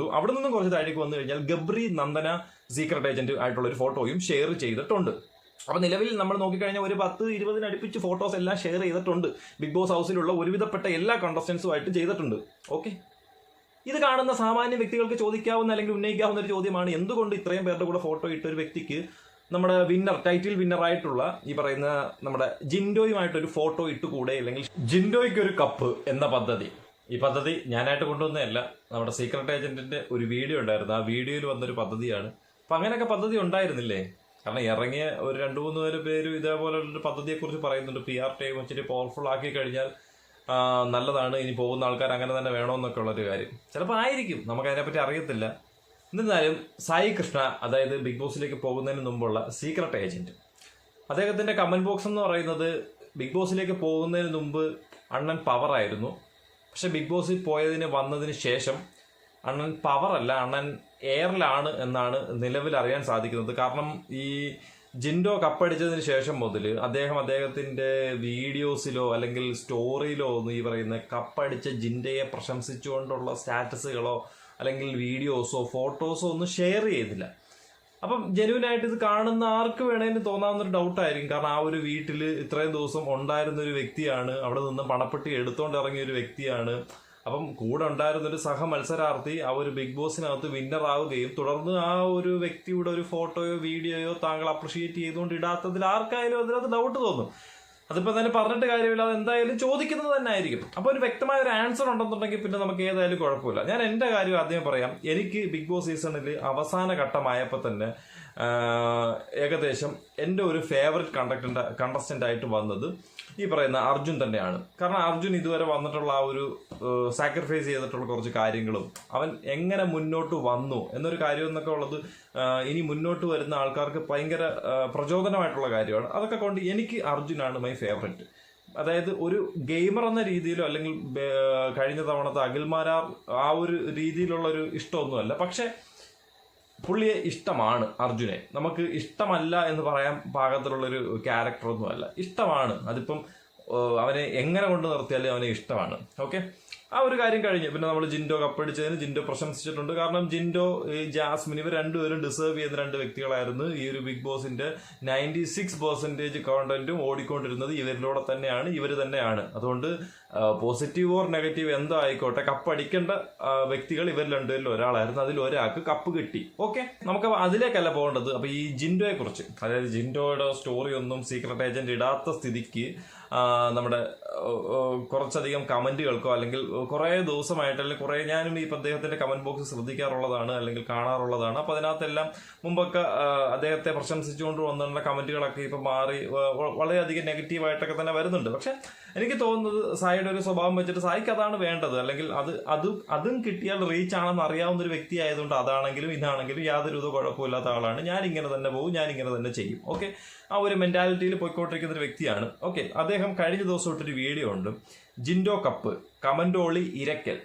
കണ്ടു. അവിടെ നിന്നും കുറച്ച് താഴേക്ക് വന്നു കഴിഞ്ഞാൽ ഗബ്രി നന്ദന സീക്രട്ട് ഏജന്റ് ആയിട്ടുള്ള ഒരു ഫോട്ടോയും ഷെയർ ചെയ്തിട്ടുണ്ട്. അപ്പൊ നിലവിൽ നമ്മൾ നോക്കിക്കഴിഞ്ഞാൽ ഒരു പത്ത് ഇരുപതിനടുപ്പിച്ച് ഫോട്ടോസ് എല്ലാം ഷെയർ ചെയ്തിട്ടുണ്ട്. ബിഗ് ബോസ് ഹൗസിലുള്ള ഒരുവിധപ്പെട്ട എല്ലാ കണ്ടസ്റ്റൻസുമായിട്ട് ചെയ്തിട്ടുണ്ട്. ഓക്കെ ഇത് കാണുന്ന സാമാന്യ വ്യക്തികൾക്ക് ചോദിക്കാവുന്ന അല്ലെങ്കിൽ ഉന്നയിക്കാവുന്ന ഒരു ചോദ്യമാണ് എന്തുകൊണ്ട് ഇത്രയും പേരുടെ കൂടെ ഫോട്ടോ ഇട്ട ഒരു വ്യക്തിക്ക് നമ്മുടെ വിന്നർ ടൈറ്റിൽ വിന്നർ ആയിട്ടുള്ള ഈ പറയുന്ന നമ്മുടെ ജിൻഡോയുമായിട്ടൊരു ഫോട്ടോ ഇട്ടുകൂടെ? അല്ലെങ്കിൽ ജിൻഡോയ്ക്ക് ഒരു കപ്പ് എന്ന പദ്ധതി. ഈ പദ്ധതി ഞാനായിട്ട് കൊണ്ടുവന്നതല്ല. നമ്മുടെ സീക്രട്ട് ഏജന്റിന്റെ ഒരു വീഡിയോ ഉണ്ടായിരുന്നു. ആ വീഡിയോയിൽ വന്നൊരു പദ്ധതിയാണ്. അപ്പൊ അങ്ങനെയൊക്കെ പദ്ധതി ഉണ്ടായിരുന്നില്ലേ? കാരണം ഇറങ്ങിയ ഒരു രണ്ടു മൂന്ന് പേര് പേരും ഇതേപോലെയുള്ളൊരു ഒരു പദ്ധതിയെ കുറിച്ച് പറയുന്നുണ്ട്. പി ആർ ടൈം വെച്ചിട്ട് പവർഫുൾ ആക്കി കഴിഞ്ഞാൽ നല്ലതാണ്. ഇനി പോകുന്ന ആൾക്കാർ അങ്ങനെ തന്നെ വേണമെന്നൊക്കെ ഉള്ളൊരു കാര്യം. ചിലപ്പോൾ ആയിരിക്കും. നമുക്ക് അതിനെപ്പറ്റി അറിയത്തില്ല. എന്നിരുന്നാലും സായി കൃഷ്ണ അതായത് ബിഗ് ബോസിലേക്ക് പോകുന്നതിന് മുമ്പുള്ള സീക്രട്ട് ഏജന്റ് അദ്ദേഹത്തിന്റെ കമന്റ് ബോക്സ് എന്ന് പറയുന്നത് ബിഗ് ബോസിലേക്ക് പോകുന്നതിന് മുമ്പ് അണ്ണൻ പവർ ആയിരുന്നു. പക്ഷെ ബിഗ് ബോസിൽ പോയതിന് വന്നതിന് ശേഷം അണ്ണൻ പവറല്ല അണ്ണൻ എയറിലാണ് എന്നാണ് നിലവിൽ അറിയാൻ സാധിക്കുന്നത്. കാരണം ഈ ജിൻഡോ കപ്പടിച്ചതിന് ശേഷം മുതൽ അദ്ദേഹം അദ്ദേഹത്തിന്റെ വീഡിയോസിലോ അല്ലെങ്കിൽ സ്റ്റോറിയിലോ ഒന്നും ഈ പറയുന്ന കപ്പടിച്ച ജിൻഡയെ പ്രശംസിച്ചുകൊണ്ടുള്ള സ്റ്റാറ്റസുകളോ അല്ലെങ്കിൽ വീഡിയോസോ ഫോട്ടോസോ ഒന്നും ഷെയർ ചെയ്തില്ല. അപ്പം ജെനുവിൻ ആയിട്ട് ഇത് കാണുന്ന ആർക്ക് വേണേലും തോന്നാവുന്ന ഒരു ഡൗട്ടായിരിക്കും കാരണം ആ ഒരു വീട്ടിൽ ഇത്രയും ദിവസം ഉണ്ടായിരുന്ന ഒരു വ്യക്തിയാണ്. അവിടെ നിന്ന് പണപ്പെട്ടി എടുത്തോണ്ട് ഇറങ്ങിയ ഒരു വ്യക്തിയാണ്. അപ്പം കൂടെ ഉണ്ടായിരുന്ന ഒരു സഹ മത്സരാർത്ഥി ആ ഒരു ബിഗ് ബോസിനകത്ത് വിന്നർ ആവുകയും തുടർന്ന് ആ ഒരു വ്യക്തിയുടെ ഒരു ഫോട്ടോയോ വീഡിയോയോ താങ്കൾ അപ്രിഷിയേറ്റ് ചെയ്തുകൊണ്ട് ഇടാത്തതിൽ ആർക്കായാലും അതിനകത്ത് ഡൗട്ട് തോന്നും. അതിപ്പോ തന്നെ പറഞ്ഞിട്ട് കാര്യമില്ല. അത് എന്തായാലും ചോദിക്കുന്നത് തന്നെ ആയിരിക്കും. അപ്പൊ ഒരു വ്യക്തമായ ഒരു ആൻസർ ഉണ്ടെന്നുണ്ടെങ്കിൽ പിന്നെ നമുക്ക് ഏതായാലും കുഴപ്പമില്ല. ഞാൻ എന്റെ കാര്യം ആദ്യം പറയാം. എനിക്ക് ബിഗ് ബോസ് സീസണിൽ അവസാന ഘട്ടമായപ്പോൾ തന്നെ ഏകദേശം എന്റെ ഒരു ഫേവററ്റ് കണ്ടക്ടന്റ് കണ്ടസ്റ്റന്റ് ആയിട്ട് വന്നത് ഈ പറയുന്ന അർജുൻ തന്നെയാണ്. കാരണം അർജുൻ ഇതുവരെ വന്നിട്ടുള്ള ആ ഒരു സാക്രിഫൈസ് ചെയ്തിട്ടുള്ള കുറച്ച് കാര്യങ്ങളും അവൻ എങ്ങനെ മുന്നോട്ട് വന്നു എന്നൊരു കാര്യം എന്നൊക്കെ ഉള്ളത് ഇനി മുന്നോട്ട് വരുന്ന ആൾക്കാർക്ക് ഭയങ്കര പ്രചോദനമായിട്ടുള്ള കാര്യമാണ്. അതൊക്കെ കൊണ്ട് എനിക്ക് അർജുനാണ് മൈ ഫേവററ്റ് അതായത് ഒരു ഗെയിമർ എന്ന രീതിയിലോ അല്ലെങ്കിൽ കഴിഞ്ഞ തവണത്തെ അഖിൽമാരാർ ആ ഒരു രീതിയിലുള്ള ഒരു ഇഷ്ടമൊന്നുമല്ല. പക്ഷെ പുള്ളിയെ ഇഷ്ടമാണ് അർജുനെ. നമുക്ക് ഇഷ്ടമല്ല എന്ന് പറയാൻ പാകത്തിലുള്ളൊരു ക്യാരക്ടറൊന്നുമല്ല ഇഷ്ടമാണ്. അതിപ്പം അവനെ എങ്ങനെ കൊണ്ട് നിർത്തിയാലും അവനെ ഇഷ്ടമാണ്. ഓക്കെ ആ ഒരു കാര്യം കഴിഞ്ഞു. പിന്നെ നമ്മൾ ജിൻഡോ കപ്പടിച്ചതിന് ജിൻഡോ പ്രശംസിച്ചിട്ടുണ്ട്. കാരണം ജിൻഡോ ജാസ്മിൻ ഇവർ രണ്ടുപേരും ഡിസേർവ് ചെയ്യുന്ന രണ്ട് വ്യക്തികളായിരുന്നു. ഈ ഒരു ബിഗ് ബോസിന്റെ നയന്റി സിക്സ് പെർസെന്റേജ് കോണ്ടന്റും ഓടിക്കൊണ്ടിരുന്നത് ഇവരിലൂടെ തന്നെയാണ് ഇവർ തന്നെയാണ്. അതുകൊണ്ട് പോസിറ്റീവ് ഓർ നെഗറ്റീവ് എന്തോ ആയിക്കോട്ടെ കപ്പ് അടിക്കേണ്ട വ്യക്തികൾ ഇവർ രണ്ടുപേരിൽ ഒരാളായിരുന്നു. അതിൽ ഒരാൾക്ക് കപ്പ് കിട്ടി. ഓക്കെ നമുക്ക് അതിലേക്കല്ല പോകേണ്ടത്. അപ്പൊ ഈ ജിൻഡോയെ കുറിച്ച്. അതായത് ജിൻഡോയുടെ സ്റ്റോറി ഒന്നും സീക്രട്ട് ഏജന്റ് ഇടാത്ത സ്ഥിതിക്ക് നമ്മുടെ കുറച്ചധികം കമന്റുകൾക്കോ അല്ലെങ്കിൽ കുറേ ദിവസമായിട്ട് അല്ലെങ്കിൽ കുറേ ഞാനും ഈ അദ്ദേഹത്തിന്റെ കമന്റ് ബോക്സ് ശ്രദ്ധിക്കാറുള്ളതാണ് അല്ലെങ്കിൽ കാണാറുള്ളതാണ്. അപ്പൊ അതിനകത്തെല്ലാം മുമ്പൊക്കെ അദ്ദേഹത്തെ പ്രശംസിച്ചുകൊണ്ട് വന്നിട്ടുള്ള കമന്റുകളൊക്കെ ഇപ്പൊ മാറി വളരെയധികം നെഗറ്റീവായിട്ടൊക്കെ തന്നെ വരുന്നുണ്ട്. പക്ഷെ എനിക്ക് തോന്നുന്നത് സായിയുടെ ഒരു സ്വഭാവം വെച്ചിട്ട് സായിക്ക് അതാണ് വേണ്ടത്. അല്ലെങ്കിൽ അത് അത് അതും കിട്ടിയാൽ റീച്ച് ആണെന്ന് അറിയാവുന്ന ഒരു വ്യക്തി ആയതുകൊണ്ട് അതാണെങ്കിലും ഇതാണെങ്കിലും യാതൊരു വിധ കുഴപ്പമില്ലാത്ത ആളാണ്. ഞാൻ ഇങ്ങനെ തന്നെ പോകും ഞാൻ ഇങ്ങനെ തന്നെ ചെയ്യും. ഓക്കെ? ആ ഒരു മെന്റാലിറ്റിയിൽ പോയിക്കൊണ്ടിരിക്കുന്ന ഒരു വ്യക്തിയാണ്. ഓക്കെ? അദ്ദേഹം കഴിഞ്ഞ ദിവസം ഇട്ടൊരു വീഡിയോ ഉണ്ട് ജിൻഡോ കപ്പ് കമൻഡോളി ഇരക്കൽ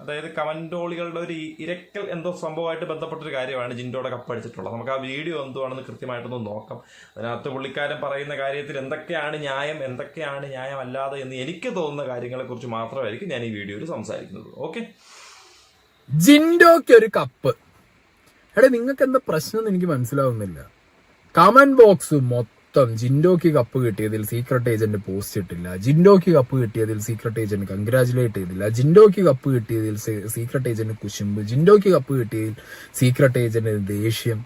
അതായത് കമൻഡോളികളുടെ ഒരു ഇരക്കൽ എന്തോ സംഭവമായിട്ട് ബന്ധപ്പെട്ടൊരു കാര്യമാണ് ജിൻഡോയുടെ കപ്പ് അടിച്ചിട്ടുള്ളത്. നമുക്ക് ആ വീഡിയോ എന്തുവാണെന്ന് കൃത്യമായിട്ടൊന്ന് നോക്കാം. അതിനകത്ത് പുള്ളിക്കാരൻ പറയുന്ന കാര്യത്തിൽ എന്തൊക്കെയാണ് ന്യായം എന്തൊക്കെയാണ് ന്യായം അല്ലാതെ എന്ന് എനിക്ക് തോന്നുന്ന കാര്യങ്ങളെക്കുറിച്ച് മാത്രമായിരിക്കും ഞാൻ ഈ വീഡിയോയിൽ സംസാരിക്കുന്നത്. ഓക്കെ? ജിൻഡോയ്ക്ക് ഒരു കപ്പ്. എടാ നിങ്ങൾക്ക് എന്താ പ്രശ്നം എന്ന് എനിക്ക് മനസ്സിലാവുന്നില്ല. കമൻ ബോക്സ് മൊത്തം ജിൻഡോക്ക് കപ്പ് കിട്ടിയതിൽ സീക്രട്ട് ഏജന്റ് പോസ്റ്റ് ഇട്ടില്ല. ജിൻഡോക്ക് കപ്പ് കിട്ടിയതിൽ സീക്രട്ട് ഏജന്റ് കൺഗ്രാചുലേറ്റ് ചെയ്തില്ല. ജിൻഡോക്ക് കപ്പ് കിട്ടിയതിൽ സീക്രട്ട് ഏജന്റ് കുശുമ്പ്. ജിൻഡോക്ക് കപ്പ് കിട്ടിയതിൽ സീക്രട്ട് ഏജന്റ് ദേഷ്യം.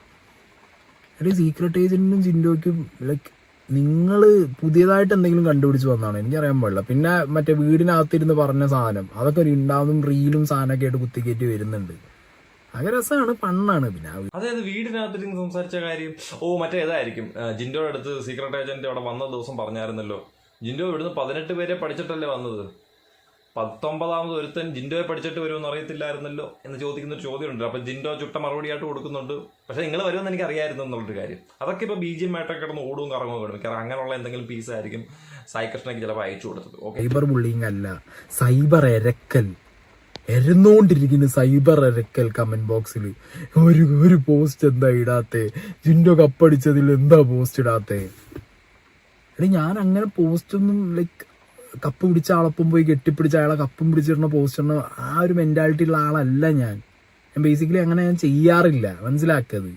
എടീ സീക്രട്ട് ഏജന്റിനും ജിൻഡോക്കും ലൈക്ക് നിങ്ങൾ പുതിയതായിട്ട് എന്തെങ്കിലും കണ്ടുപിടിച്ച് വന്നാണ്? എനിക്കറിയാൻ പാടില്ല. പിന്നെ മറ്റേ വീടിനകത്തിരുന്ന് പറഞ്ഞ സാധനം. അതൊക്കെ ഒരു ഉണ്ടാവും റീലും സാധനമൊക്കെ ആയിട്ട് കുത്തിക്കയറ്റി വരുന്നുണ്ട്. അതൊക്കെ പണ്ണാണ് പിന്നെ. അതായത് വീടിനകത്തിരുന്ന് സംസാരിച്ച കാര്യം ഓ മറ്റേ ഇതായിരിക്കും. ജിൻഡോയുടെ അടുത്ത് സീക്രട്ട് ഏജന്റ് അവിടെ വന്ന ദിവസം പറഞ്ഞായിരുന്നല്ലോ. ജിൻഡോ ഇവിടുന്ന് പതിനെട്ട് പേരെ പഠിച്ചിട്ടല്ലേ വന്നത്? പത്തൊമ്പതാമത് ഒരുത്തൻ ജിൻഡോയെ പഠിച്ചിട്ട് വരുമെന്ന് അറിയത്തില്ലായിരുന്നല്ലോ എന്ന് ചോദിക്കുന്ന ഒരു ചോദ്യമുണ്ട്. അപ്പൊ ജിൻഡോ ചുട്ട മറുപടിയായിട്ട് കൊടുക്കുന്നുണ്ട്. പക്ഷെ നിങ്ങൾ വരുമെന്ന് എനിക്ക് അറിയായിരുന്നു എന്നുള്ളൊരു കാര്യം. അതൊക്കെ ഇപ്പൊ ബി ജി എം ആയിട്ടൊക്കെ കിടന്ന് ഓടും കറങ്ങും വേണം കാരണം അങ്ങനെയുള്ള എന്തെങ്കിലും പീസ് ആയിരിക്കും സായി കൃഷ്ണയ്ക്ക് ചിലപ്പോൾ അയച്ചു കൊടുത്തത്. ഓക്കെ സൈബർ ബുള്ളിങ് അല്ല. സൈബർ എരക്കൽ. എരന്നോണ്ടിരിക്കുന്ന സൈബർ ഇരക്കൽ കമന്റ് ബോക്സിൽ ഒരു ഒരു പോസ്റ്റ് എന്താ ഇടാത്തെ? ജിൻഡോ കപ്പടിച്ചതിൽ എന്താ പോസ്റ്റ് ഇടാത്തെ? എടി ഞാൻ അങ്ങനെ പോസ്റ്റ് ഒന്നും ലൈക്ക് കപ്പ് പിടിച്ച ആളൊപ്പം പോയി കെട്ടിപ്പിടിച്ച അയാളെ കപ്പും പിടിച്ചിടുന്ന പോസ്റ്റ് ആ ഒരു മെന്റാലിറ്റി ഉള്ള ആളല്ല ഞാൻ. ബേസിക്കലി അങ്ങനെ ഞാൻ ചെയ്യാറില്ല. മനസ്സിലാക്കത്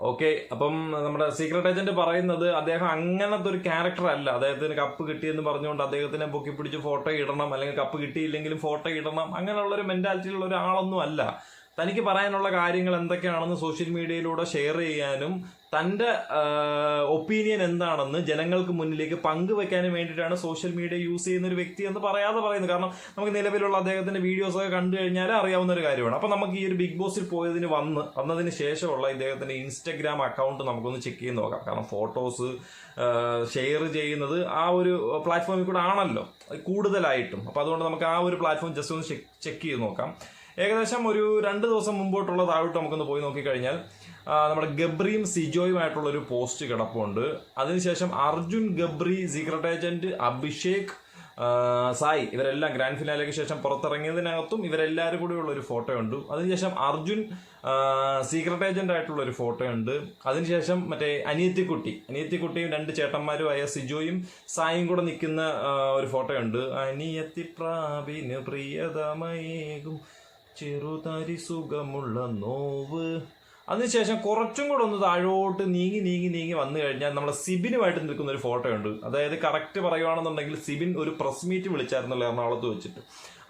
ഓക്കെ അപ്പം നമ്മുടെ സീക്രട്ട് ഏജന്റ് പറയുന്നത് അദ്ദേഹം അങ്ങനത്തെ ഒരു ക്യാരക്ടർ അല്ല. അദ്ദേഹത്തിന് കപ്പ് കിട്ടിയെന്ന് പറഞ്ഞുകൊണ്ട് അദ്ദേഹത്തിനെ പൊക്കി പിടിച്ച് ഫോട്ടോ ഇടണം. അല്ലെങ്കിൽ കപ്പ് കിട്ടിയില്ലെങ്കിലും ഫോട്ടോ ഇടണം. അങ്ങനെയുള്ള ഒരു മെന്റാലിറ്റിയിലുള്ള ഒരാളൊന്നും അല്ല. തനിക്ക് പറയാനുള്ള കാര്യങ്ങൾ എന്തൊക്കെയാണെന്ന് സോഷ്യൽ മീഡിയയിലൂടെ ഷെയർ ചെയ്യാനും തന്റെ ഒപ്പീനിയൻ എന്താണെന്ന് ജനങ്ങൾക്ക് മുന്നിലേക്ക് പങ്കുവെക്കാനും വേണ്ടിയിട്ടാണ് സോഷ്യൽ മീഡിയ യൂസ് ചെയ്യുന്ന ഒരു വ്യക്തി എന്ന് പറയാതെ പറയുന്നത്. കാരണം നമുക്ക് നിലവിലുള്ള അദ്ദേഹത്തിന്റെ വീഡിയോസ് ഒക്കെ കണ്ടു കഴിഞ്ഞാൽ അറിയാവുന്ന ഒരു കാര്യമാണ്. അപ്പൊ നമുക്ക് ഈ ഒരു ബിഗ് ബോസിൽ പോയതിന് വന്ന് വന്നതിന് ശേഷമുള്ള ഇദ്ദേഹത്തിന്റെ ഇൻസ്റ്റഗ്രാം അക്കൗണ്ട് നമുക്കൊന്ന് ചെക്ക് ചെയ്ത് നോക്കാം. കാരണം ഫോട്ടോസ് ഷെയർ ചെയ്യുന്നത് ആ ഒരു പ്ലാറ്റ്ഫോമിൽ കൂടെ ആണല്ലോ കൂടുതലായിട്ടും. അപ്പൊ അതുകൊണ്ട് നമുക്ക് ആ ഒരു പ്ലാറ്റ്ഫോം ജസ്റ്റ് ഒന്ന് ചെക്ക് ചെയ്ത് നോക്കാം. ഏകദേശം ഒരു രണ്ട് ദിവസം മുമ്പോട്ടുള്ള താഴോട്ട് നമുക്കൊന്ന് പോയി നോക്കിക്കഴിഞ്ഞാൽ നമ്മുടെ ഗബ്രിയും സിജോയുമായിട്ടുള്ള ഒരു പോസ്റ്റ് കിടപ്പുണ്ട്. അതിനുശേഷം അർജുൻ ഗബ്രി സീക്രട്ട് ഏജന്റ് അഭിഷേക് സായി ഇവരെല്ലാം ഗ്രാൻഡ് ഫിനാലയ്ക്ക് ശേഷം പുറത്തിറങ്ങിയതിനകത്തും ഇവരെല്ലാവരും കൂടിയുള്ള ഒരു ഫോട്ടോ ഉണ്ട് അതിനുശേഷം അർജുൻ സീക്രട്ട് ഏജന്റ് ആയിട്ടുള്ള ഒരു ഫോട്ടോ ഉണ്ട് അതിനുശേഷം മറ്റേ അനിയത്തിക്കുട്ടി അനിയത്തിക്കുട്ടിയും രണ്ട് ചേട്ടന്മാരുമായ സിജോയും സായും കൂടെ നിൽക്കുന്ന ഒരു ഫോട്ടോ ഉണ്ട് അനിയത്തി പ്രാവിന് പ്രിയതമയേകും. ചെറുതരി സുഖമുള്ള നോവ്. അതിനുശേഷം കുറച്ചും കൂടെ ഒന്ന് താഴോട്ട് നീങ്ങി നീങ്ങി നീങ്ങി വന്നു കഴിഞ്ഞാൽ നമ്മളെ സിബിനുമായിട്ട് നിൽക്കുന്ന ഒരു ഫോട്ടോ ഉണ്ട് അതായത് കറക്റ്റ് പറയുവാണെന്നുണ്ടെങ്കിൽ സിബിൻ ഒരു പ്രസ് മീറ്റ് വിളിച്ചായിരുന്നല്ലോ എറണാകുളത്ത് വെച്ചിട്ട്.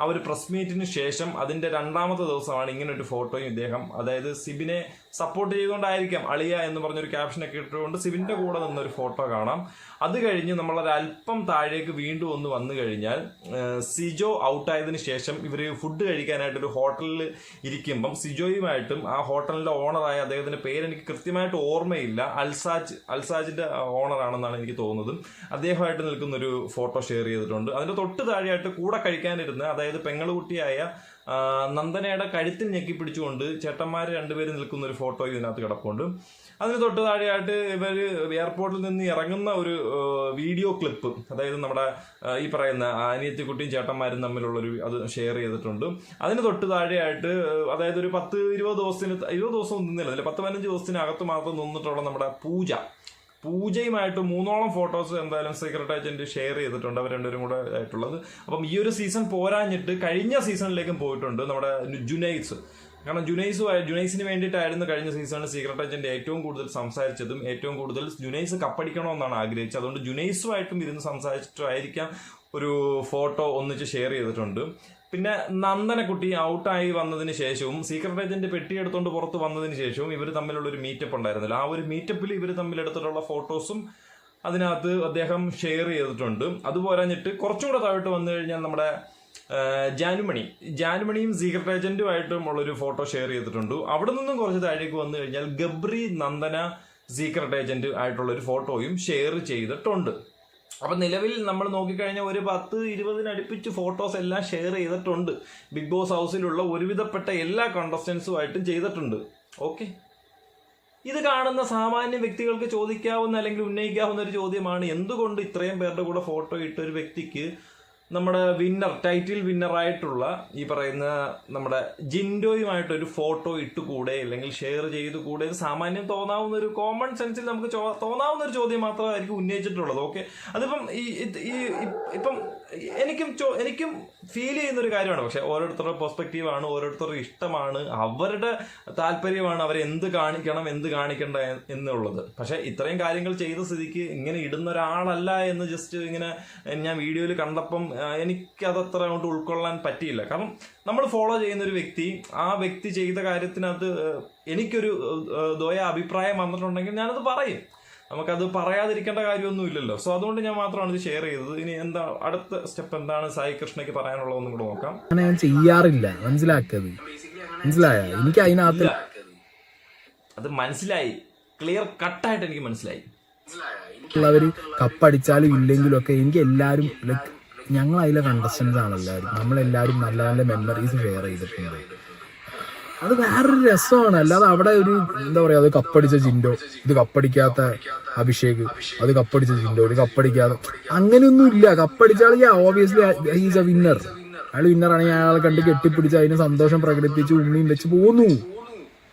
ആ ഒരു പ്രസ് മീറ്റിന് ശേഷം അതിന്റെ രണ്ടാമത്തെ ദിവസമാണ് ഇങ്ങനെ ഒരു ഫോട്ടോയും ഇദ്ദേഹം അതായത് സിബിനെ സപ്പോർട്ട് ചെയ്തുകൊണ്ടായിരിക്കാം അളിയ എന്ന് പറഞ്ഞൊരു ക്യാപ്ഷനൊക്കെ ഇട്ടുകൊണ്ട് സിബിന്റെ കൂടെ നിന്നൊരു ഫോട്ടോ കാണാം. അത് കഴിഞ്ഞ് നമ്മളൊരു അല്പം താഴേക്ക് വീണ്ടും ഒന്ന് വന്നു കഴിഞ്ഞാൽ സിജോ ഔട്ടായതിനു ശേഷം ഇവർ ഫുഡ് കഴിക്കാനായിട്ട് ഒരു ഹോട്ടലിൽ ഇരിക്കുമ്പം സിജോയുമായിട്ടും ആ ഹോട്ടലിന്റെ ഓണറായ അദ്ദേഹത്തിന്റെ പേര് എനിക്ക് കൃത്യമായിട്ട് ഓർമ്മയില്ല. അൽസാജ് അൽസാജിന്റെ ഓണറാണെന്നാണ് എനിക്ക് തോന്നുന്നത്. അദ്ദേഹമായിട്ട് നിൽക്കുന്നൊരു ഫോട്ടോ ഷെയർ ചെയ്തിട്ടുണ്ട്. അതിന്റെ തൊട്ട് താഴെയായിട്ട് കൂടെ കഴിക്കാനിരുന്ന അതായത് പെങ്ങളുകുട്ടിയായ നന്ദനയുടെ കഴുത്തിൽ ഞെക്കി പിടിച്ചുകൊണ്ട് ചേട്ടന്മാർ രണ്ടുപേരും നിൽക്കുന്ന ഒരു ഫോട്ടോ ഇതിനകത്ത് കിടപ്പുണ്ട്. അതിന് തൊട്ട് താഴെയായിട്ട് ഇവർ എയർപോർട്ടിൽ നിന്ന് ഇറങ്ങുന്ന ഒരു വീഡിയോ ക്ലിപ്പ് അതായത് നമ്മുടെ ഈ പറയുന്ന അനിയത്തിക്കുട്ടിയും ചേട്ടന്മാരും തമ്മിലുള്ളൊരു അത് ഷെയർ ചെയ്തിട്ടുണ്ട്. അതിന് തൊട്ട് താഴെയായിട്ട് അതായത് ഒരു പത്ത് ഇരുപത് ദിവസത്തിന് ഇരുപത് ദിവസം നിന്നില്ല അല്ലെ പത്ത് പതിനഞ്ച് ദിവസത്തിനകത്ത് മാത്രം നിന്നിട്ടുള്ള നമ്മുടെ പൂജ. പൂജയുമായിട്ട് മൂന്നോളം ഫോട്ടോസ് എന്തായാലും സീക്രട്ട് ഏജന്റ് ഷെയർ ചെയ്തിട്ടുണ്ട് അവർ രണ്ടുപേരും കൂടെ ആയിട്ടുള്ളത്. അപ്പം ഈ ഒരു സീസൺ പോരാഞ്ഞിട്ട് കഴിഞ്ഞ സീസണിലേക്കും പോയിട്ടുണ്ട് നമ്മുടെ ജുനൈസ് കാരണം ജുനൈസ് ജുനൈസിന് വേണ്ടിയിട്ടായിരുന്നു കഴിഞ്ഞ സീസണിൽ സീക്രട്ട് ഏജന്റ് ഏറ്റവും കൂടുതൽ സംസാരിച്ചതും ഏറ്റവും കൂടുതൽ ജുനൈസ് കപ്പടിക്കണമെന്നാണ് ആഗ്രഹിച്ചത്. അതുകൊണ്ട് ജുനൈസുമായിട്ടും ഇരുന്ന് സംസാരിച്ചിട്ടായിരിക്കാം ഒരു ഫോട്ടോ ഒന്നിച്ച് ഷെയർ ചെയ്തിട്ടുണ്ട്. പിന്നെ നന്ദനക്കുട്ടി ഔട്ടായി വന്നതിന് ശേഷവും സീക്രട്ട് ഏജന്റ് പെട്ടി എടുത്തുകൊണ്ട് പുറത്ത് വന്നതിന് ശേഷവും ഇവർ തമ്മിലുള്ള ഒരു മീറ്റപ്പ് ഉണ്ടായിരുന്നില്ല. ആ ഒരു മീറ്റപ്പിൽ ഇവർ തമ്മിൽ എടുത്തിട്ടുള്ള ഫോട്ടോസും അതിനകത്ത് അദ്ദേഹം ഷെയർ ചെയ്തിട്ടുണ്ട്. അതുപോരാഞ്ഞിട്ട് കുറച്ചും കൂടെ താഴോട്ട് വന്നു കഴിഞ്ഞാൽ നമ്മുടെ ജാനുമണി. ജാനുമണിയും സീക്രട്ട് ഏജന്റുമായിട്ടും ഉള്ളൊരു ഫോട്ടോ ഷെയർ ചെയ്തിട്ടുണ്ട്. അവിടെ നിന്നും കുറച്ച് താഴേക്ക് വന്നു കഴിഞ്ഞാൽ ഗബ്രി നന്ദന സീക്രട്ട് ഏജന്റ് ആയിട്ടുള്ള ഒരു ഫോട്ടോയും ഷെയർ ചെയ്തിട്ടുണ്ട്. അപ്പൊ നിലവിൽ നമ്മൾ നോക്കിക്കഴിഞ്ഞാൽ ഒരു പത്ത് ഇരുപതിനടുപ്പിച്ച് ഫോട്ടോസ് എല്ലാം ഷെയർ ചെയ്തിട്ടുണ്ട്. ബിഗ് ബോസ് ഹൗസിലുള്ള ഒരുവിധപ്പെട്ട എല്ലാ കണ്ടസ്റ്റൻസുമായിട്ടും ചെയ്തിട്ടുണ്ട്. ഓക്കെ. ഇത് കാണുന്ന സാമാന്യ വ്യക്തികൾക്ക് ചോദിക്കാവുന്ന അല്ലെങ്കിൽ ഉന്നയിക്കാവുന്ന ഒരു ചോദ്യമാണ്. എന്തുകൊണ്ട് ഇത്രയും പേരുടെ കൂടെ ഫോട്ടോ ഇട്ട ഒരു വ്യക്തിക്ക് നമ്മുടെ വിന്നർ ടൈറ്റിൽ വിന്നറായിട്ടുള്ള ഈ പറയുന്ന നമ്മുടെ ജിൻഡോയുമായിട്ടൊരു ഫോട്ടോ ഇട്ടുകൂടെ അല്ലെങ്കിൽ ഷെയർ ചെയ്തു കൂടെ സാമാന്യം തോന്നാവുന്ന ഒരു കോമൺ സെൻസിൽ നമുക്ക് തോന്നാവുന്ന ഒരു ചോദ്യം മാത്രമായിരിക്കും ഉന്നയിച്ചിട്ടുള്ളത് ഓക്കെ അതിപ്പം ഈ ഇപ്പം എനിക്കും എനിക്കും ഫീൽ ചെയ്യുന്ന ഒരു കാര്യമാണ് പക്ഷെ ഓരോരുത്തരുടെ പെർസ്പെക്റ്റീവ് ആണ് ഓരോരുത്തരുടെ ഇഷ്ടമാണ് അവരുടെ താല്പര്യമാണ് അവർ എന്ത് കാണിക്കണം എന്ത് കാണിക്കണ്ട എന്നുള്ളത്. പക്ഷെ ഇത്രയും കാര്യങ്ങൾ ചെയ്ത സ്ഥിതിക്ക് ഇങ്ങനെ ഇടുന്ന ഒരാളല്ല എന്ന് ജസ്റ്റ് ഇങ്ങനെ ഞാൻ വീഡിയോയിൽ കണ്ടപ്പം എനിക്കതത്ര അങ്ങോട്ട് ഉൾക്കൊള്ളാൻ പറ്റിയില്ല. കാരണം നമ്മൾ ഫോളോ ചെയ്യുന്ന ഒരു വ്യക്തി ആ വ്യക്തി ചെയ്ത കാര്യത്തിനകത്ത് എനിക്കൊരു ദ്വയ അഭിപ്രായം വന്നിട്ടുണ്ടെങ്കിൽ ഞാനത് പറയും. നമുക്കത് പറയാതിരിക്കേണ്ട കാര്യമൊന്നുമില്ലല്ലോ സോ അതുകൊണ്ട് ഞാൻ മാത്രമാണ് ഇത് ഷെയർ ചെയ്തത്. ഇനി എന്താ അടുത്ത സ്റ്റെപ്പ് എന്താണ് സായി കൃഷ്ണയ്ക്ക് പറയാനുള്ളതെന്ന് കൂടെ നോക്കാം. അങ്ങനെ ഞാൻ ചെയ്യാറില്ല. മനസ്സിലാക്കത് മനസ്സിലായ? എനിക്ക് അതിനകത്ത് അത് മനസ്സിലായി. ക്ലിയർ കട്ടായിട്ട് എനിക്ക് മനസ്സിലായി. ഉള്ളവര് കപ്പടിച്ചാലും ഇല്ലെങ്കിലും ഒക്കെ എനിക്ക് എല്ലാരും ലൈക്ക് ഞങ്ങൾ അതിലെ കണ്ടസ്റ്റൻസ് ആണ് എല്ലാവരും നമ്മളെല്ലാവരും നല്ല നല്ല മെമ്മറീസ് ഷെയർ ചെയ്തിട്ടുണ്ട്. അത് വേറൊരു രസമാണ്. അല്ലാതെ അവിടെ ഒരു എന്താ പറയാ അത് കപ്പടിച്ച ജിൻഡോ ഇത് കപ്പടിക്കാത്ത അഭിഷേക് അത് കപ്പടിച്ച ജിൻഡോ ഇത് കപ്പടിക്കാത്ത അങ്ങനെയൊന്നും ഇല്ല. കപ്പടിച്ചാൽ ഓബിയസ്ലി ഹീസ് എ വിന്നർ അയാൾ വിന്നറാണെങ്കിൽ അയാളെ കണ്ട് കെട്ടിപ്പിടിച്ച് അതിന് സന്തോഷം പ്രകടിപ്പിച്ച് ഉണ്ണിയും വെച്ച് പോന്നു.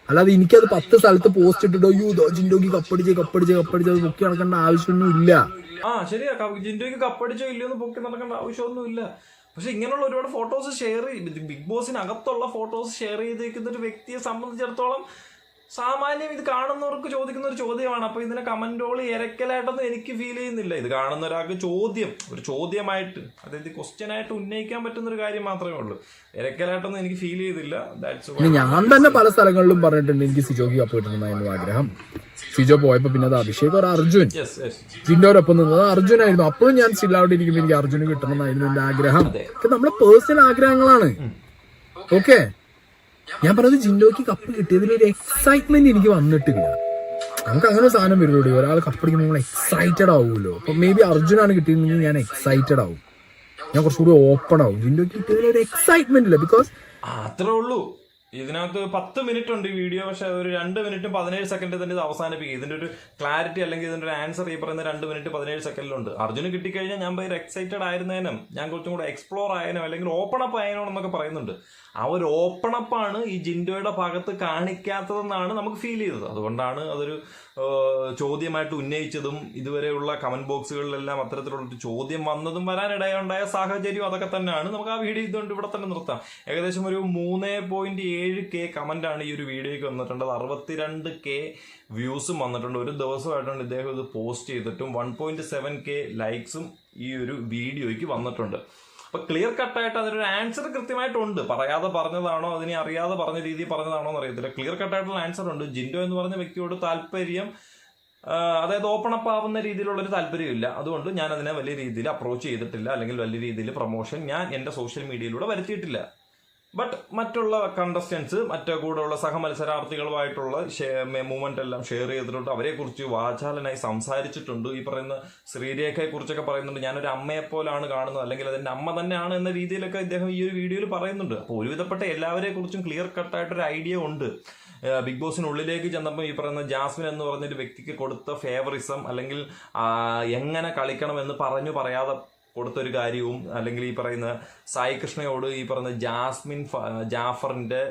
അല്ലാതെ എനിക്കത് പത്ത് സ്ഥലത്ത് പോസ്റ്റ് ഇട്ടിട്ടോ യൂ ജിൻഡോക്ക് കപ്പടിച്ച് കപ്പടിച്ച് കപ്പടിച്ച് അത് പൊക്കി നടക്കേണ്ട ആവശ്യമൊന്നും ഇല്ല. ആ ശരിയാ. ജിൻഡോക്ക് കപ്പടിച്ചോ ഇല്ലയോ എന്ന് പൊക്കി നടക്കേണ്ട ആവശ്യമൊന്നും ഇല്ല. പക്ഷെ ഇങ്ങനെയുള്ള ഒരുപാട് ഫോട്ടോസ് ഷെയർ ബിഗ് ബോസിനകത്തുള്ള ഫോട്ടോസ് ഷെയർ ചെയ്തേക്കുന്ന ഒരു വ്യക്തിയെ സംബന്ധിച്ചിടത്തോളം സാമാന്യം ഇത് കാണുന്നവർക്ക് ചോദിക്കുന്ന ഒരു ചോദ്യമാണ്. അപ്പൊ ഇതിനെ കമന്റോൾ ഇരക്കലായിട്ടൊന്നും എനിക്ക് ഫീൽ ചെയ്യുന്നില്ല. ഇത് കാണുന്ന ഒരാൾക്ക് ചോദ്യം ഒരു ചോദ്യമായിട്ട് അതായത് ക്വസ്റ്റ്യൻ ആയിട്ട് ഉന്നയിക്കാൻ പറ്റുന്ന ഒരു കാര്യം മാത്രമേ ഉള്ളൂ. ഇരക്കലായിട്ടൊന്നും എനിക്ക് ഫീൽ ചെയ്തില്ല. ദാറ്റ്സ് ഞാൻ തന്നെ പല സ്ഥലങ്ങളിലും പറഞ്ഞിട്ടുണ്ട് എനിക്ക് സിജോക്ക് പോയിട്ടുണ്ടെന്നായിരുന്നു ആഗ്രഹം. സിജോ പോയപ്പോ പിന്നെ അത് അഭിഷേക് ഒരു അർജുൻ. ജിൻഡോടൊപ്പം നിന്നത് അർജുനായിരുന്നു അപ്പോഴും ഞാൻ സ്റ്റില്ലാവിടെ ഇരിക്കുമ്പോൾ എനിക്ക് അർജുന് കിട്ടണമെന്നായിരുന്നു എന്റെ ആഗ്രഹം. നമ്മുടെ പേഴ്സണൽ ആഗ്രഹങ്ങളാണ്. ഓക്കെ ഞാൻ പറഞ്ഞത് ജിൻഡോക്ക് കപ്പ് കിട്ടിയതിൽ ഒരു എക്സൈറ്റ്മെന്റ് എനിക്ക് വന്നിട്ടില്ല. നമുക്ക് അങ്ങനെ സാധനം വരുള്ളൂ. ഒരാൾ കപ്പടിക്കുമ്പോൾ നമ്മൾ എക്സൈറ്റഡ് ആവുമല്ലോ. അപ്പൊ മേ ബി അർജുനാണ് കിട്ടിയതെങ്കിൽ ഞാൻ എക്സൈറ്റഡ് ആവും. ഞാൻ കുറച്ചുകൂടി ഓപ്പൺ ആവും. ജിൻഡോക്ക് കിട്ടിയതിൽ ഒരു എക്സൈറ്റ്മെന്റ് ഇല്ല ബിക്കോസ് അത്രേ ഉള്ളൂ. ഇതിനകത്ത് പത്ത് മിനിറ്റ് ഉണ്ട് ഈ വീഡിയോ പക്ഷെ ഒരു രണ്ട് മിനിറ്റും പതിനേഴ് സെക്കൻഡ് തന്നെ ഇത് അവസാനിപ്പിക്കും. ഇതിന്റെ ഒരു ക്ലാരിറ്റി അല്ലെങ്കിൽ ഇതിന്റെ ഒരു ആൻസർ ഈ പറയുന്ന രണ്ട് മിനിറ്റ് പതിനേഴ് സെക്കൻഡിലുണ്ട് അർജുന് കിട്ടിക്കഴിഞ്ഞാൽ ഞാൻ ഭയങ്കര എക്സൈറ്റഡ് ആയിരുന്നേനും ഞാൻ കുറച്ചും കൂടെ എക്സ്പ്ലോർ ആയനോ അല്ലെങ്കിൽ ഓപ്പൺ അപ്പ് ആയനോ എന്നൊക്കെ പറയുന്നുണ്ട്. ആ ഒരു ഓപ്പൺ അപ്പാണ് ഈ ജിൻഡോയുടെ ഭാഗത്ത് കാണിക്കാത്തതെന്നാണ് നമുക്ക് ഫീൽ ചെയ്തത്. അതുകൊണ്ടാണ് അതൊരു ചോദ്യമായിട്ട് ഉന്നയിച്ചതും ഇതുവരെയുള്ള കമന്റ് ബോക്സുകളിലെല്ലാം അത്തരത്തിലുള്ള ചോദ്യം വന്നതും വരാനിടയുണ്ടായ സാഹചര്യം അതൊക്കെ തന്നെയാണ്. നമുക്ക് ആ വീഡിയോ ഇതുകൊണ്ട് ഇവിടെ തന്നെ നിർത്താം. ഏകദേശം ഒരു മൂന്ന് പോയിന്റ് ഏഴ് കെ ആണ് ഈ ഒരു വീഡിയോയ്ക്ക് വന്നിട്ടുണ്ട്. അറുപത്തിരണ്ട് കെ വ്യൂസും വന്നിട്ടുണ്ട്. ഒരു ദിവസമായിട്ടാണ് ഇദ്ദേഹം ഇത് പോസ്റ്റ് ചെയ്തിട്ടും വൺ പോയിന്റ് സെവൻ കെ ലൈക്സും ഈ ഒരു വീഡിയോയ്ക്ക് വന്നിട്ടുണ്ട്. അപ്പോൾ ക്ലിയർ കട്ടായിട്ട് അതിനൊരു ആൻസർ കൃത്യമായിട്ടുണ്ട്. പറയാതെ പറഞ്ഞതാണോ അതിനെ അറിയാതെ പറഞ്ഞ രീതിയിൽ പറഞ്ഞതാണോ എന്ന് അറിയത്തില്ല ക്ലിയർ കട്ടായിട്ടുള്ള ആൻസർ ഉണ്ട്. ജിൻഡോ എന്ന് പറഞ്ഞ വ്യക്തിയോട് താല്പര്യം അതായത് ഓപ്പൺ അപ്പ് ആവുന്ന രീതിയിലുള്ള ഒരു താല്പര്യമില്ല. അതുകൊണ്ട് ഞാൻ അതിനെ വലിയ രീതിയിൽ അപ്രോച്ച് ചെയ്തിട്ടില്ല. അല്ലെങ്കിൽ വലിയ രീതിയിൽ പ്രൊമോഷൻ ഞാൻ എന്റെ സോഷ്യൽ മീഡിയയിലൂടെ വരുത്തിയിട്ടില്ല. ബട്ട് മറ്റുള്ള കണ്ടസ്റ്റൻസ് മറ്റേ കൂടെയുള്ള സഹമത്സരാർത്ഥികളുമായിട്ടുള്ള മൂവ്മെന്റ് എല്ലാം ഷെയർ ചെയ്തിട്ടുണ്ട്. അവരെ കുറിച്ച് വാചാലനായി സംസാരിച്ചിട്ടുണ്ട്. ഈ പറയുന്ന ശ്രീരേഖയെ കുറിച്ചൊക്കെ പറയുന്നുണ്ട്. ഞാനൊരു അമ്മയെ പോലാണ് കാണുന്നത്. അല്ലെങ്കിൽ അതെന്റെ അമ്മ തന്നെയാണ് എന്ന രീതിയിലൊക്കെ ഇദ്ദേഹം ഈ ഒരു വീഡിയോയിൽ പറയുന്നുണ്ട്. അപ്പോൾ ഒരുവിധപ്പെട്ട എല്ലാവരെ കുറിച്ചും ക്ലിയർ കട്ടായിട്ടൊരു ഐഡിയ ഉണ്ട്. ബിഗ് ബോസിനുള്ളിലേക്ക് ചെന്നപ്പോൾ ഈ പറയുന്ന ജാസ്മിൻ എന്ന് പറഞ്ഞൊരു വ്യക്തിക്ക് കൊടുത്ത ഫേവറിസം അല്ലെങ്കിൽ എങ്ങനെ കളിക്കണം എന്ന് പറഞ്ഞു പറയാതെ കൊടുത്തൊരു കാര്യവും അല്ലെങ്കിൽ ഈ പറയുന്ന സായി കൃഷ്ണയോട് ഈ പറയുന്ന ജാസ്മിൻ ജാഫറിന്റെ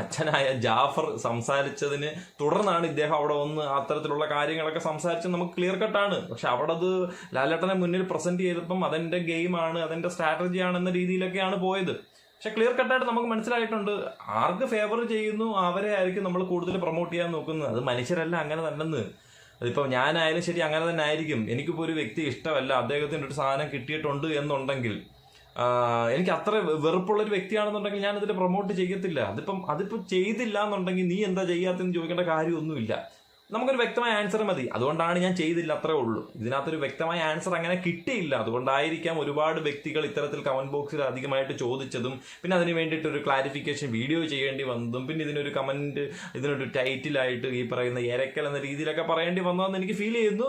അച്ഛനായ ജാഫർ സംസാരിച്ചതിന് തുടർന്നാണ് ഇദ്ദേഹം അവിടെ വന്ന് അത്തരത്തിലുള്ള കാര്യങ്ങളൊക്കെ സംസാരിച്ച് നമുക്ക് ക്ലിയർ കട്ടാണ് പക്ഷെ അവിടെ അത് ലാലേട്ടനെ മുന്നിൽ പ്രസന്റ് ചെയ്തപ്പം അതെന്റെ ഗെയിമാണ് അതെന്റെ സ്ട്രാറ്റജിയാണ് എന്ന രീതിയിലൊക്കെയാണ് പോയത്. പക്ഷെ ക്ലിയർ കട്ടായിട്ട് നമുക്ക് മനസ്സിലായിട്ടുണ്ട്. ആർക്ക് ഫേവർ ചെയ്യുന്നു അവരെ ആയിരിക്കും നമ്മൾ കൂടുതൽ പ്രൊമോട്ട് ചെയ്യാൻ നോക്കുന്നത്. അത് മനുഷ്യരല്ല അങ്ങനെ തന്നെന്ന്. അതിപ്പോ ഞാനായാലും ശരി അങ്ങനെ തന്നെ ആയിരിക്കും. എനിക്കിപ്പോ ഒരു വ്യക്തി ഇഷ്ടമല്ല അദ്ദേഹത്തിന് ഒരു സാധനം കിട്ടിയിട്ടുണ്ട് എന്നുണ്ടെങ്കിൽ എനിക്ക് അത്ര വെറുപ്പുള്ള ഒരു വ്യക്തിയാണെന്നുണ്ടെങ്കിൽ ഞാൻ ഇതിൽ പ്രൊമോട്ട് ചെയ്യത്തില്ല. അതിപ്പം അതിപ്പോ ചെയ്തില്ല എന്നുണ്ടെങ്കിൽ നീ എന്താ ചെയ്യാത്തെന്ന് ചോദിക്കേണ്ട കാര്യമൊന്നുമില്ല. നമുക്കൊരു വ്യക്തമായ ആൻസർ മതി. അതുകൊണ്ടാണ് ഞാൻ ചെയ്തില്ല അത്രേ ഉള്ളൂ. ഇതിനകത്തൊരു വ്യക്തമായ ആൻസർ അങ്ങനെ കിട്ടിയില്ല. അതുകൊണ്ടായിരിക്കാം ഒരുപാട് വ്യക്തികൾ ഇത്തരത്തിൽ കമന്റ് ബോക്സിൽ അധികമായിട്ട് ചോദിച്ചതും പിന്നെ അതിന് വേണ്ടിയിട്ട് ഒരു ക്ലാരിഫിക്കേഷൻ വീഡിയോ ചെയ്യേണ്ടി വന്നതും പിന്നെ ഇതിനൊരു കമന്റ് ഇതിനൊരു ടൈറ്റിലായിട്ട് ഈ പറയുന്ന എരക്കൽ എന്ന രീതിയിലൊക്കെ പറയേണ്ടി വന്നതെന്ന് എനിക്ക് ഫീൽ ചെയ്യുന്നു.